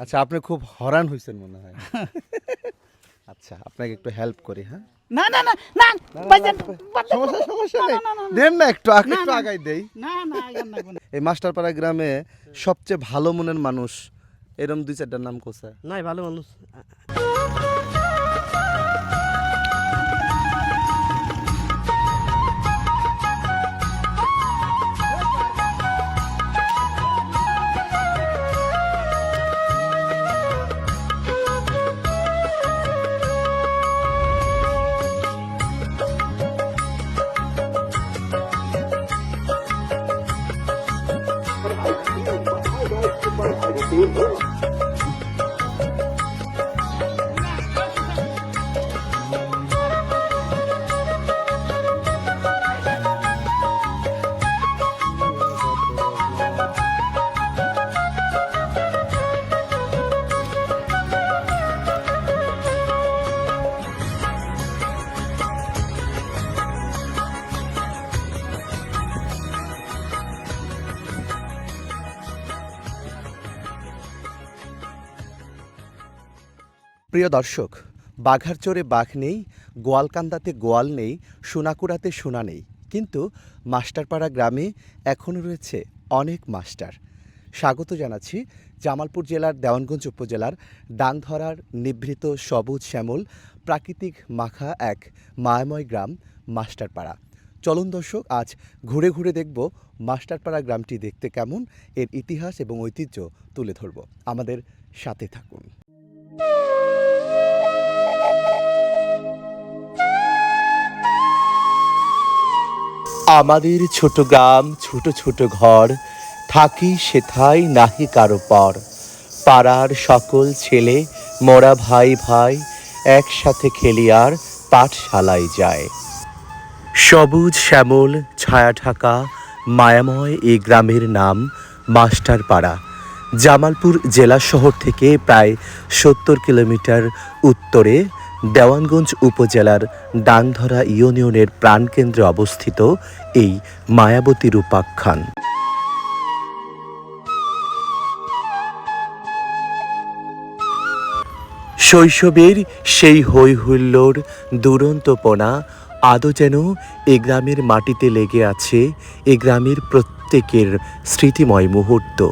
আচ্ছা আপনি খুব হরান হয়েছেন মনে হয়। আচ্ছা আপনাকে একটু হেল্প করি হ্যাঁ? না না না না সমস্যা সমস্যা নেই। দেন না একটু আগে একটু আগাই দেই। না না। এই মাস্টারপাড়া গ্রামে সবচেয়ে ভালো মনের মানুষ এরম দুই চারটার নাম কোথায়? নাই ভালো মানুষ। প্রিয় দর্শক বাঘারচোরে বাঘ নেই, গোয়ালকান্দাতে গোয়াল নেই, সোনাকুড়াতে সোনা নেই। কিন্তু মাস্টারপাড়া গ্রামে এখনও রয়েছে অনেক মাস্টার। স্বাগত জানাচ্ছি জামালপুর জেলার দেওয়ানগঞ্জ উপজেলার ডাংধরার নিভৃত সবুজ শ্যামল প্রাকৃতিক মাখা এক মায়াময় গ্রাম মাস্টারপাড়া। চলুন দর্শক, আজ ঘুরে ঘুরে দেখব মাস্টারপাড়া গ্রামটি দেখতে কেমন, এর ইতিহাস এবং ঐতিহ্য তুলে ধরব। আমাদের সাথে থাকুন। আমাদের ছোট গ্রাম, ছোট ছোট ঘর, থাকি সেথায় নাহি কারও পর। পাড়ার সকল ছেলে, মোরা ভাই ভাই, একসাথে খেলিয়ার পাঠশালায় যায় সবুজ শ্যামল, ছায়া ঢাকা, মায়াময় এই গ্রামের নাম মাস্টারপাড়া। জামালপুর জেলা শহর থেকে প্রায় সত্তর কিলোমিটার উত্তরে দেওয়ানগঞ্জ উপজেলার ডাংধরা ইউনিয়নের প্রাণকেন্দ্রে অবস্থিত এই মায়াবতী রূপাখ্যান। শৈশবের সেই হৈহুল্লোর দুরন্তপনা আদৌ যেন এ গ্রামের মাটিতে লেগে আছে, এ গ্রামের প্রত্যেকের স্মৃতিময় মুহূর্ত।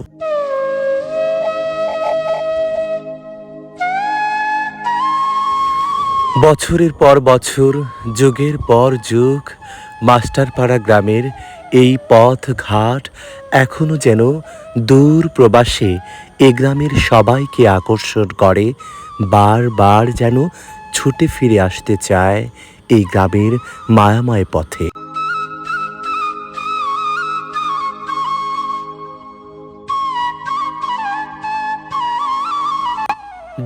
বছরের পর বছর, যুগের পর যুগ, মাস্টারপাড়া গ্রামের এই পথ ঘাট এখনও যেন দূর প্রবাসে এ গ্রামের সবাইকে আকর্ষণ করে, বারবার যেন ছুটে ফিরে আসতে চায় এই গ্রামের মায়াময় পথে।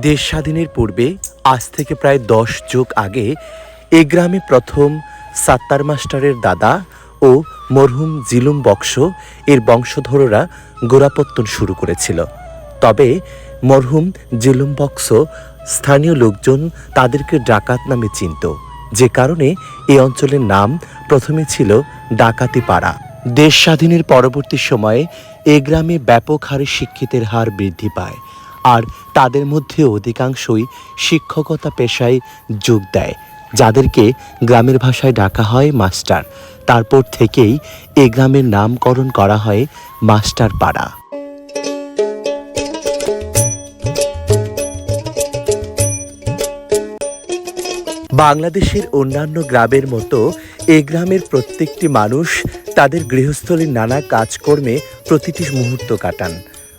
দেশ স্বাধীনের পূর্বে আজ থেকে প্রায় দশ যুগ আগে এ গ্রামে প্রথম সাত্তার মাস্টারের দাদা ও মরহুম জিলুম বক্স এর বংশধররা গোড়াপত্তন শুরু করেছিল। তবে মরহুম জিলুম বক্স স্থানীয় লোকজন তাদেরকে ডাকাত নামে চিনত। যে কারণে এই অঞ্চলের নাম প্রথমে ছিল ডাকাতি পাড়া দেশ স্বাধীনের পরবর্তী সময়ে এ গ্রামে ব্যাপক হারে শিক্ষিতের হার বৃদ্ধি পায়। আর তাদের মধ্যে অধিকাংশই শিক্ষকতা পেশায় যোগ দেয়, যাদেরকে গ্রামের ভাষায় ডাকা হয় মাস্টার। তারপর থেকেই এ গ্রামের নামকরণ করা হয় মাস্টার পাড়া। বাংলাদেশের অন্যান্য গ্রামের মতো এ গ্রামের প্রত্যেকটি মানুষ তাদের গৃহস্থলীর নানা কাজকর্মে প্রতিটি মুহূর্ত কাটান।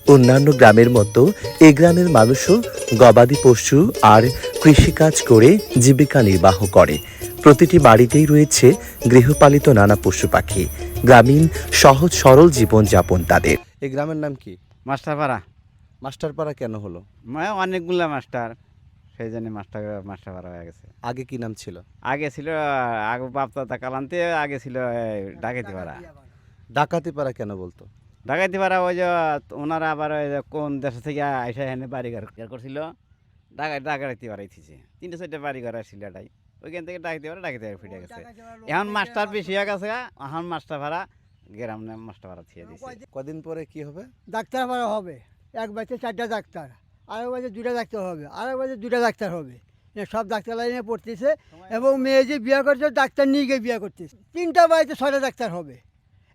অন্যান্য গ্রামের মতো এ গ্রামের মানুষও গবাদি পশু আর কৃষিকাজ করে জীবিকা নির্বাহ করে। প্রতিটি বাড়িতেই রয়েছে গৃহপালিত নানা পশু পাখি। গ্রামীণ সহজ সরল জীবনযাপন তাদের। এই গ্রামের নাম কি? মাস্টারপাড়া। মাস্টারপাড়া কেন হলো? মানে অনেকগুলা মাস্টার সেই জন্য মাস্টার মাস্টারপাড়া হয়ে গেছে। আগে কি নাম ছিল? আগে ছিল আগে বাপদাদা কালান্তে আগে ছিল ডাকাতি পাড়া ডাকাতিপাড়া কেন বলতো? ডাকাতি পাড়া ওই যে ওনারা আবার ওই যে কোন দেশ থেকে আইসা এনে বাড়ি ঘর ঘর করছিল ডাকা ডাকাতি পাড়াই থিছে তিনটে চারটে বাড়ি ঘর আসছিল এটাই। ওইখান থেকে ডাকাতি পাড়া ডাকাতি পাড়া ফিরে গেছে। এখন মাস্টার বেশি হয়ে গেছে এখন মাস্টার ভাড়া গ্রাম মাস্টার ভাড়া থিয়ে দিছে। কদিন পরে কি হবে? ডাক্তার ভাড়া হবে। এক বাচ্চা চারটা ডাক্তার আরেক বছর দুটা ডাক্তার হবে আরেক বছর দুটা ডাক্তার হবে। সব ডাক্তার লাইনে পড়তেছে এবং মেয়ে যে বিয়ে করছে ডাক্তার নিয়ে গিয়ে বিয়ে করতেছে। তিনটা বাড়িতে ছয়টা ডাক্তার হবে।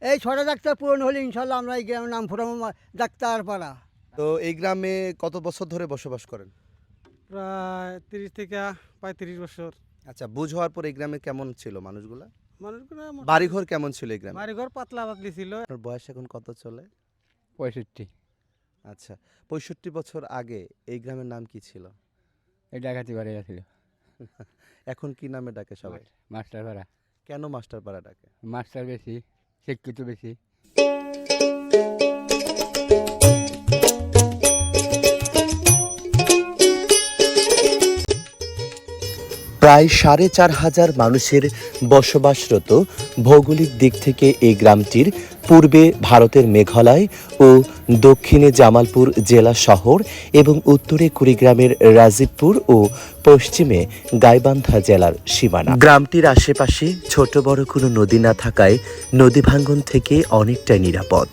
এই ছটা ডাক্তার পূরণ হলে ইনশাল্লাহ আমরা এই গ্রামের নাম ফুরাবো ডাক্তার পাড়া। তো এই গ্রামে কত বছর ধরে বসবাস করেন? প্রায় তিরিশ থেকে পঁয়ত্রিশ বছর। আচ্ছা বুঝ হওয়ার পর এই গ্রামে কেমন ছিল মানুষগুলা? মানুষগুলো বাড়িঘর কেমন ছিল এই গ্রামে? বাড়িঘর পাতলা পাতলি ছিল। আপনার বয়স এখন কত চলে? পঁয়ষট্টি। আচ্ছা পঁয়ষট্টি বছর আগে এই গ্রামের নাম কি ছিল? এই ডাকাতি বাড়ি আছিল এখন কি নামে ডাকে সবাই? মাস্টার ভাড়া কেন মাস্টার পাড়া ডাকে? মাস্টার বেশি। শিক্ষিত বেশি। প্রায় সাড়ে চার হাজার মানুষের বসবাসরত ভৌগোলিক দিক থেকে এই গ্রামটির পূর্বে ভারতের মেঘালয় ও দক্ষিণে জামালপুর জেলা শহর এবং উত্তরে কুড়িগ্রামের রাজীবপুর ও পশ্চিমে গাইবান্ধা জেলার সীমানা। গ্রামটির আশেপাশে ছোট বড় কোনো নদী না থাকায় নদী ভাঙ্গন থেকে অনেকটাই নিরাপদ।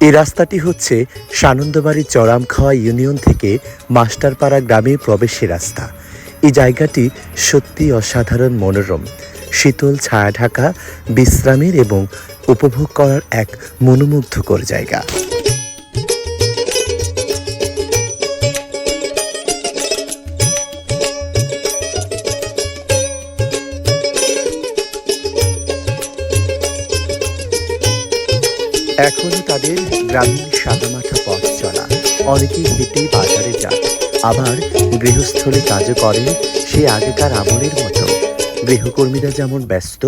এই রাস্তাটি হচ্ছে সানন্দবাড়ি চড়ামখাওয়া ইউনিয়ন থেকে মাস্টারপাড়া গ্রামে প্রবেশের রাস্তা। এই জায়গাটি সত্যি অসাধারণ মনোরম। শীতল ছায়া ঢাকা, বিশ্রামের এবং উপভোগ করার এক মনোমুগ্ধকর জায়গা। গ্রামীণ সাদামাঠা পথ চলা। অনেকেই হেঁটে বাজারে যান। আবার গৃহস্থলে কাজও করেন সে আগেকার আমলের মতো। গৃহকর্মীরা যেমন ব্যস্ত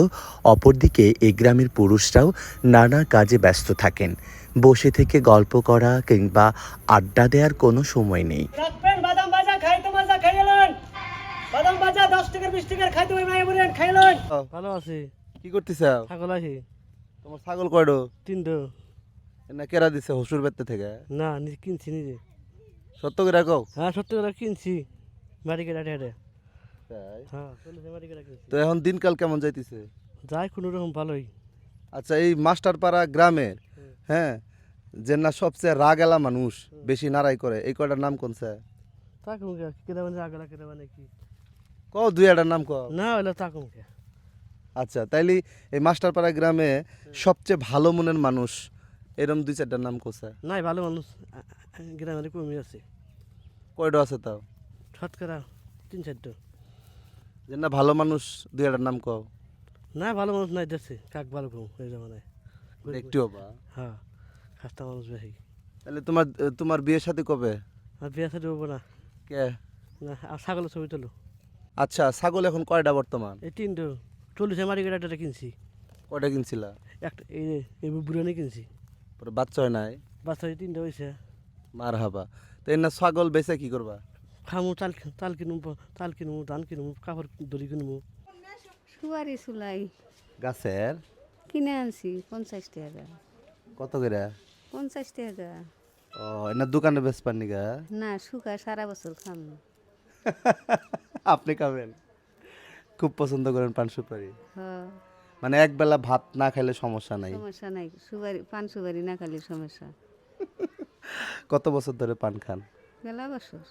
অপরদিকে এই গ্রামের পুরুষরাও নানা কাজে ব্যস্ত থাকেন। বসে থেকে গল্প করা কিংবা আড্ডা দেওয়ার কোনো সময় নেই। ভালো আছে। কি করতেছে? ছাগল আছে। তোমার ছাগল কয়ডো? তিনটো না কেরা দিছে হসুর বেতে থেকে? না নিজে কিনছি নিজে। সত্য করে কও? হ্যাঁ সত্যি কথা কিনছি। বাড়ি কেটে হেঁটে হ্যাঁ চল্লিশে কেটে কিনছি। তো এখন দিনকাল কেমন যাইতেছে? যাই কোনো রকম ভালোই। আচ্ছা এই মাস্টারপাড়া গ্রামের হ্যাঁ যে না সবচেয়ে রাগেলা মানুষ বেশি নারাই করে এই কয়টার নাম কোনছে তাকুম কে মানে কেটে মানে কি দুই একটার নাম কও। না হলে তাকুম আচ্ছা তাইলে এই মাস্টারপাড়া গ্রামে সবচেয়ে ভালো মনের মানুষ এরম দুই চারটার নাম কোসে নাই ভালো মানুষ। গ্রামের কমই আছে। কয়টা আছে তাও? শতকরা তিন চারটো। যে না ভালো মানুষ দুই একটার নাম কও। না ভালো মানুষ নাই দেখছে। কাক ভালো কম এই মানে। একটিও বা হ্যাঁ খাস্তা মানুষ বেশি। তাহলে তোমার তোমার বিয়ের সাথে কবে? আর বিয়া সাথে হব না। কে? না আর ছাগলের ছবি তোলো। আচ্ছা ছাগল এখন কয়টা বর্তমান? এই তিনটো। চল্লিশে মারি কেটে কিনছি। কয়টা কিনছিলা? একটা এই বুড়ানি কিনছি। পরে বাচ্চা হয় নাই? বাচ্চা এই তিনটা হয়েছে মার হাবা তো এর না ছাগল বেচে কি করবা? খামু চাল চাল কিনুম চাল কিনুম ধান কিনুম কাপড় দড়ি কিনুম। সুয়ারি চুলাই গাছের? কিনে আনছি পঞ্চাশ টাকা কত করে? পঞ্চাশ টাকা ও এনার দোকানে বেচ পাননি গা না শুকা সারা বছর খাম। আপনি খাবেন? খুব পছন্দ করেন পান সুপারি। হ। মানে একবেলা ভাত না খাইলে সমস্যা নাই। সমস্যা নাই সুপারি পান সুপারি না খালি সমস্যা। কত বছর ধরে পান খান? মেলা বছর।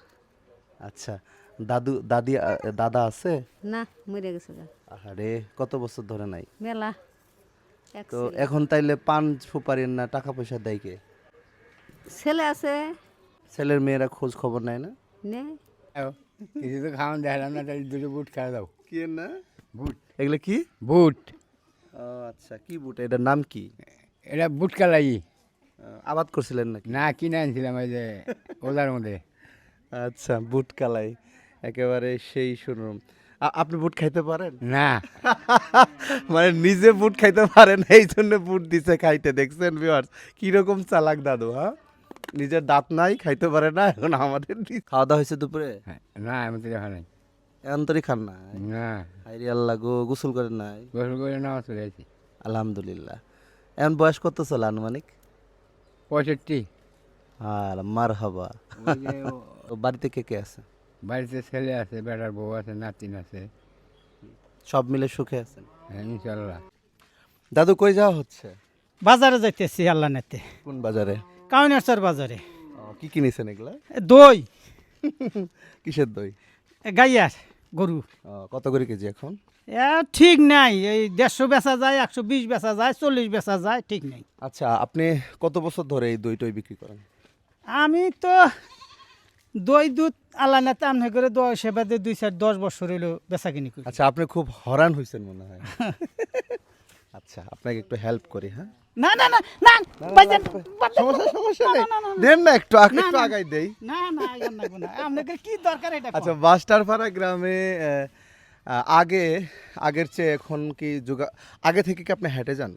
আচ্ছা দাদু দাদি দাদা আছে? না মরে গেছে গা। আরে কত বছর ধরে নাই? মেলা। তো এখন তাইলে পান সুপারি না টাকা পয়সা দেয় কে? ছেলে আছে। ছেলের মেয়েরা খোঁজ খবর নেয় না? নে কিছু তো খাওয়ান দেখলাম না তাই দুটো বুট খাওয়া দাও। কি না? বুট। এগুলো কি? বুট। ও আচ্ছা কি বুট? এটার নাম কি? এটা বুট কালাই। আবাদ করছিলেন নাকি? না কিনে আনছিলাম ওই যে ওলার মধ্যে। আচ্ছা বুট কালাই একেবারে সেই শুনুন। আপনি বুট খাইতে পারেন? না। মানে নিজে বুট খাইতে পারেন এই জন্য বুট দিছে খাইতে দেখছেন ভিউয়ার্স কীরকম চালাক দাদু হ্যাঁ? নিজের দাঁত নাই খাইতে পারে না এখন আমাদের খাওয়া দাওয়া হয়েছে দুপুরে? হ্যাঁ, না আমি তো দেখা নাই। এন্তরি খান না না। আইরি আল্লাহ গো গোসল করেন নাই? গোসল করে নামাজ চলে আছি আলহামদুলিল্লাহ। এখন বয়স কত চলে আনুমানিক? পঁয়ষট্টি। আর মার হাবা বাড়িতে কে কে আছে? বাড়িতে ছেলে আছে বেটার বউ আছে নাতিন আছে। সব মিলে সুখে আছেন? হ্যাঁ, ইনশাল্লাহ দাদু কই যাওয়া হচ্ছে? বাজারে যাইতেছি আল্লাহ নেতে। কোন বাজারে? কাউনারচর বাজারে। কি কিনেছেন এগুলা? এ দই। কিসের দই? এ গাইয়ার। গরু। কত করে কেজি এখন? এ ঠিক নাই। এই দেড়শো বেচা যায় একশো বিশ বেচা যায় চল্লিশ বেচা যায় ঠিক নাই। আচ্ছা আপনি কত বছর ধরে এই দইটই বিক্রি করেন? আমি তো দই দুধ আল্লাহ নেতা আমনে করে দই সেবাতে দুই চার দশ বছর হইল বেচা কিনি আচ্ছা আপনি খুব হরান হয়েছেন মনে হয়। আচ্ছা আপনাকে একটু হেল্প করি হ্যাঁ? না না না না ভাইজান, সমস্যা সমস্যা নেই। না, না, না। দেন না একটু আগে একটু আগাই দেই। না না আইয়ান লাগবো না। আপনাদের কি দরকার এটা আচ্ছা? বাস্টারপাড়া গ্রামে আগে আগের চেয়ে এখন কি যোগা আগে থেকে কি আপনি হেঁটে যান?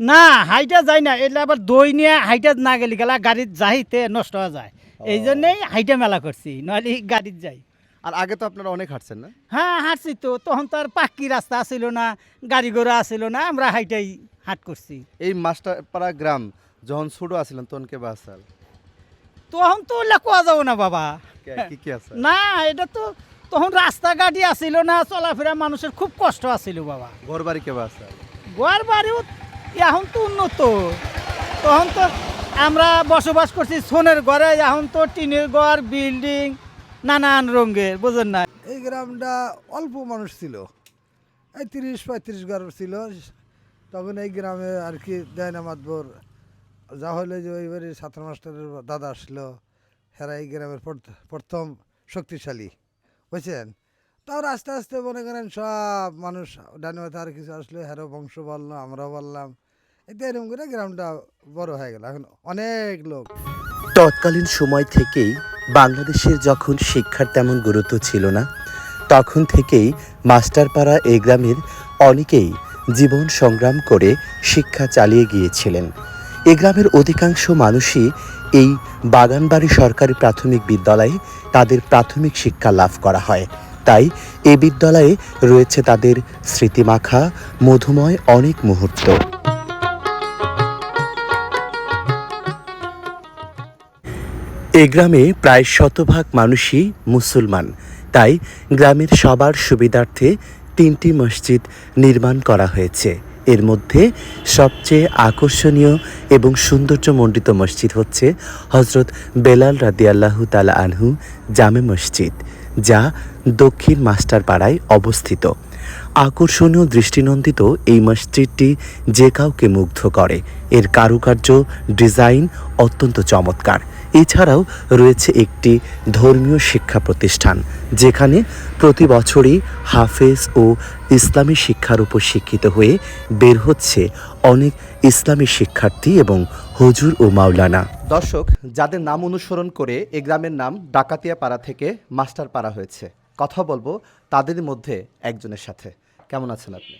না হাইটা যায় না এটা আবার দই নিয়ে হাইটা না গেলে গেলা গাড়ির যাইতে নষ্ট হয়ে যায়। এই জন্যই হাইটা মেলা করছি নইলে গাড়ির যাই। আর আগে তো আপনারা অনেক হাঁটছেন না? হ্যাঁ হাঁটছি তো। তখন তো আর পাক্কি রাস্তা আসিল না গাড়ি ঘোড়া আসিল না আমরা হাইটাই হাট করছি। এই মাস্টারপাড়া গ্রাম যখন ছোট আছিলেন তখন কে বাসাল তখন তো ওগুলা কোয়া যাব না বাবা। কি কি আছে? না এটা তো তখন রাস্তাঘাটই আসিল না চলাফেরা মানুষের খুব কষ্ট আসিল বাবা। ঘর বাড়ি কে বাসাল গোয়ার বাড়িও এখন তো উন্নত। তখন তো আমরা বসবাস করছি সোনের ঘরে এখন তো টিনের ঘর বিল্ডিং নানান রঙের বুঝেন না এই গ্রামটা অল্প মানুষ ছিল। এই তিরিশ পঁয়ত্রিশ ঘর ছিল। তখন এই গ্রামে আর কি দেয়না মাতবর। যা হলে যে ওইবারে ছাত্র মাস্টারের দাদা আসলো। হেরা এই গ্রামের প্রথম শক্তিশালী। বুঝছেন? তারপর আস্তে আস্তে মনে করেন সব মানুষ ডানে মাথা আর কিছু আসলো। হেরো বংশ বলল আমরাও বললাম। এতে এরকম করে গ্রামটা বড় হয়ে গেল। এখন অনেক লোক। তৎকালীন সময় থেকেই বাংলাদেশের যখন শিক্ষার তেমন গুরুত্ব ছিল না, তখন থেকেই মাস্টারপাড়া এই গ্রামের অনেকেই জীবন সংগ্রাম করে শিক্ষা চালিয়ে গিয়েছিলেন। এ গ্রামের অধিকাংশ মানুষই এই বাগানবাড়ি সরকারি প্রাথমিক বিদ্যালয়ে তাদের প্রাথমিক শিক্ষা লাভ করা হয়। তাই এই বিদ্যালয়ে রয়েছে তাদের স্মৃতিমাখা, মধুময় অনেক মুহূর্ত। এ গ্রামে প্রায় শতভাগ মানুষই মুসলমান। তাই গ্রামের সবার সুবিধার্থে তিনটি মসজিদ নির্মাণ করা হয়েছে। এর মধ্যে সবচেয়ে আকর্ষণীয় এবং সৌন্দর্যমণ্ডিত মসজিদ হচ্ছে হজরত বেলাল রাদিয়াল্লাহু তালা আনহু জামে মসজিদ, যা দক্ষিণ মাস্টারপাড়ায় অবস্থিত। আকর্ষণীয় দৃষ্টিনন্দিত এই মসজিদটি যে কাউকে মুগ্ধ করে। এর কারুকার্য, ডিজাইন অত্যন্ত চমৎকার। এছাড়াও রয়েছে একটি ধর্মীয় শিক্ষা প্রতিষ্ঠান, যেখানে প্রতি বছরই হাফেজ ও ইসলামী শিক্ষার উপর শিক্ষিত হয়ে বের হচ্ছে অনেক ইসলামী শিক্ষার্থী এবং হুজুর ও মাওলানা। দর্শক, যাদের নাম অনুসরণ করে এ গ্রামের নাম ডাকাতিয়া পাড়া থেকে মাস্টার পাড়া হয়েছে। কথা বলব তাদের মধ্যে একজনের সাথে। কেমন আছেন আপনি?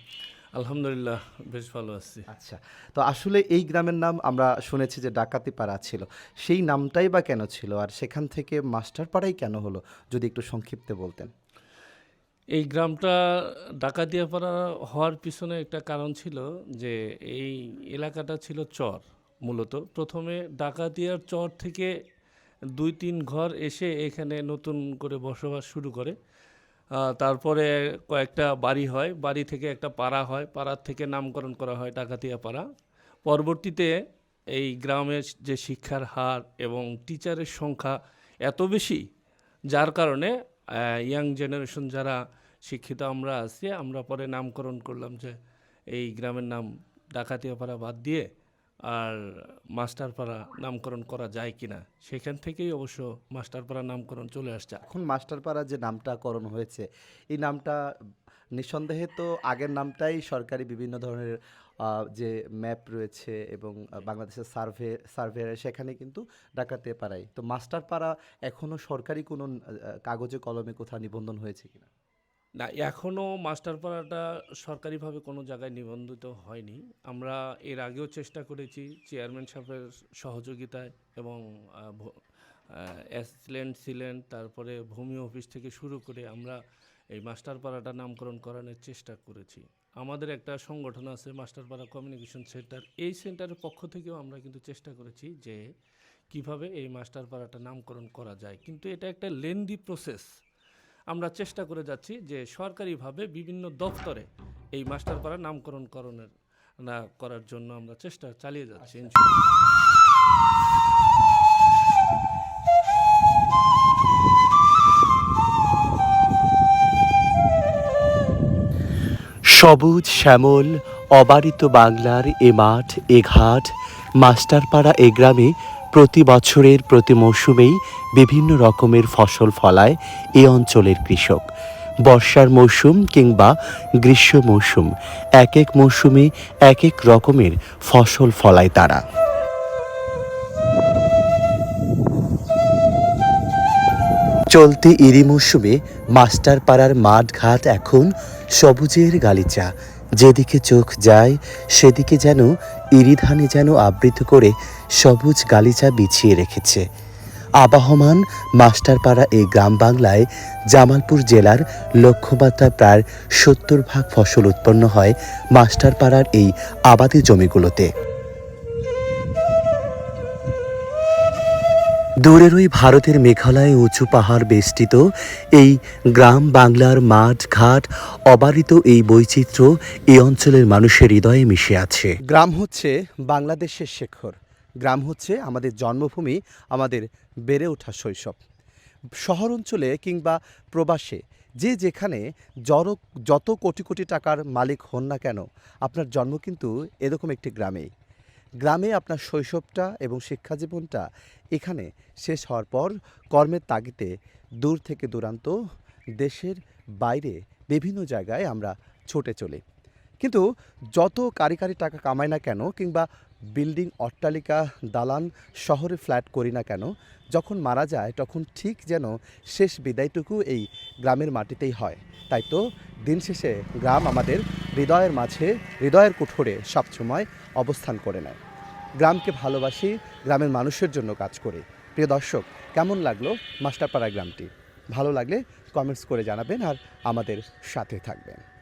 আলহামদুলিল্লাহ বেশ ভালো আছি। আচ্ছা তো আসলে এই গ্রামের নাম আমরা শুনেছি যে ডাকাতি পাড়া ছিল। সেই নামটাই বা কেন ছিল? আর সেখান থেকে মাস্টার পাড়াই কেন হলো? যদি একটু সংক্ষিপ্তে বলতেন। এই গ্রামটা ডাকাতিয়াপাড়া হওয়ার পিছনে একটা কারণ ছিল যে এই এলাকাটা ছিল চর মূলত। প্রথমে ডাকাতিয়ার চর থেকে দুই তিন ঘর এসে এখানে নতুন করে বসবাস শুরু করে। তারপরে কয়েকটা বাড়ি হয়। বাড়ি থেকে একটা পাড়া হয়। পাড়ার থেকে নামকরণ করা হয় ডাকাতিয়া পাড়া। পরবর্তীতে এই গ্রামের যে শিক্ষার হার এবং টিচারের সংখ্যা এত বেশি, যার কারণে ইয়াং জেনারেশন যারা শিক্ষিত আমরা আছি, আমরা পরে নামকরণ করলাম যে এই গ্রামের নাম ডাকাতিয়া ডাকাতিয়াপাড়া বাদ দিয়ে আর মাস্টারপাড়া নামকরণ করা যায় কি না সেখান থেকেই অবশ্য মাস্টারপাড়া নামকরণ চলে আসছে। এখন মাস্টার পাড়া যে নামটা করণ হয়েছে, এই নামটা নিঃসন্দেহে তো আগের নামটাই সরকারি বিভিন্ন ধরনের যে ম্যাপ রয়েছে এবং বাংলাদেশের সার্ভে সার্ভে সেখানে কিন্তু ডাকাতে পাড়ায়। তো মাস্টার পাড়া এখনও সরকারি কোনো কাগজে কলমে কোথাও নিবন্ধন হয়েছে কিনা? না এখনও মাস্টারপাড়াটা সরকারিভাবে কোনো জায়গায় নিবন্ধিত হয়নি। আমরা এর আগেও চেষ্টা করেছি চেয়ারম্যান সাহেবের সহযোগিতায় এবং অ্যাসিলেন্ট ছিলেন তারপরে ভূমি অফিস থেকে শুরু করে আমরা এই মাস্টারপাড়াটা নামকরণ করানোর চেষ্টা করেছি। আমাদের একটা সংগঠন আছে মাস্টারপাড়া কমিউনিকেশন সেন্টার। এই সেন্টারের পক্ষ থেকেও আমরা কিন্তু চেষ্টা করেছি যে কীভাবে এই মাস্টারপাড়াটা নামকরণ করা যায়। কিন্তু এটা একটা লেন্দি প্রসেস। আমরা চেষ্টা করে যাচ্ছি যে সরকারিভাবে বিভিন্ন দপ্তরে এই মাস্টারপাড়া নামকরণ করণের না করার জন্য আমরা চেষ্টা চালিয়ে যাচ্ছি সবুজ শ্যামল অবারিত বাংলার এ মাঠ এ ঘাট মাস্টারপাড়া এ গ্রামে প্রতি বছরের প্রতি মৌসুমেই বিভিন্ন রকমের ফসল ফলায় এ অঞ্চলের কৃষক। বর্ষার মৌসুম কিংবা গ্রীষ্ম মৌসুম, এক এক মৌসুমে এক এক রকমের ফসল ফলায় তারা। চলতি ইরি মৌসুমে মাস্টারপাড়ার মাঠ ঘাট এখন সবুজের গালিচা। যেদিকে চোখ যায়, সেদিকে যেন ইরি ধানে যেন আবৃত করে সবুজ গালিচা বিছিয়ে রেখেছে। আবাহমান মাস্টারপাড়া এই গ্রাম বাংলায় জামালপুর জেলার লক্ষ্যমাত্রায় প্রায় সত্তর ভাগ ফসল উৎপন্ন হয় মাস্টারপাড়ার এই আবাদি জমিগুলোতে। দূরের ওই ভারতের মেঘালয়ে উঁচু পাহাড় বেষ্টিত এই গ্রাম বাংলার মাঠ, ঘাট, অবারিত এই বৈচিত্র্য এই অঞ্চলের মানুষের হৃদয়ে মিশে আছে। গ্রাম হচ্ছে বাংলাদেশের শেখর। গ্রাম হচ্ছে আমাদের জন্মভূমি, আমাদের বেড়ে ওঠা শৈশব। শহর অঞ্চলে কিংবা প্রবাসে যে যেখানে জড় যত কোটি কোটি টাকার মালিক হন না কেন, আপনার জন্ম কিন্তু এরকম একটি গ্রামেই। গ্রামে আপনার শৈশবটা এবং শিক্ষা জীবনটা এখানে শেষ হওয়ার পর কর্মের তাগিতে দূর থেকে দূরান্ত, দেশের বাইরে বিভিন্ন জায়গায় আমরা ছুটে চলি। কিন্তু যত কারি কারি টাকা কামাই না কেন কিংবা বিল্ডিং অট্টালিকা দালান শহরে ফ্ল্যাট করি না কেন, যখন মারা যায় তখন ঠিক যেন শেষ বিদায়টুকু এই গ্রামের মাটিতেই হয়। তাই তো দিন শেষে গ্রাম আমাদের হৃদয়ের মাঝে, হৃদয়ের কুঠোরে সবসময় অবস্থান করে নেয়। গ্রামকে ভালোবাসি, গ্রামের মানুষের জন্য কাজ করি। প্রিয় দর্শক, কেমন লাগল মাস্টারপাড়া গ্রামটি? ভালো লাগলে কমেন্টস করে জানাবেন আর আমাদের সাথে থাকবেন।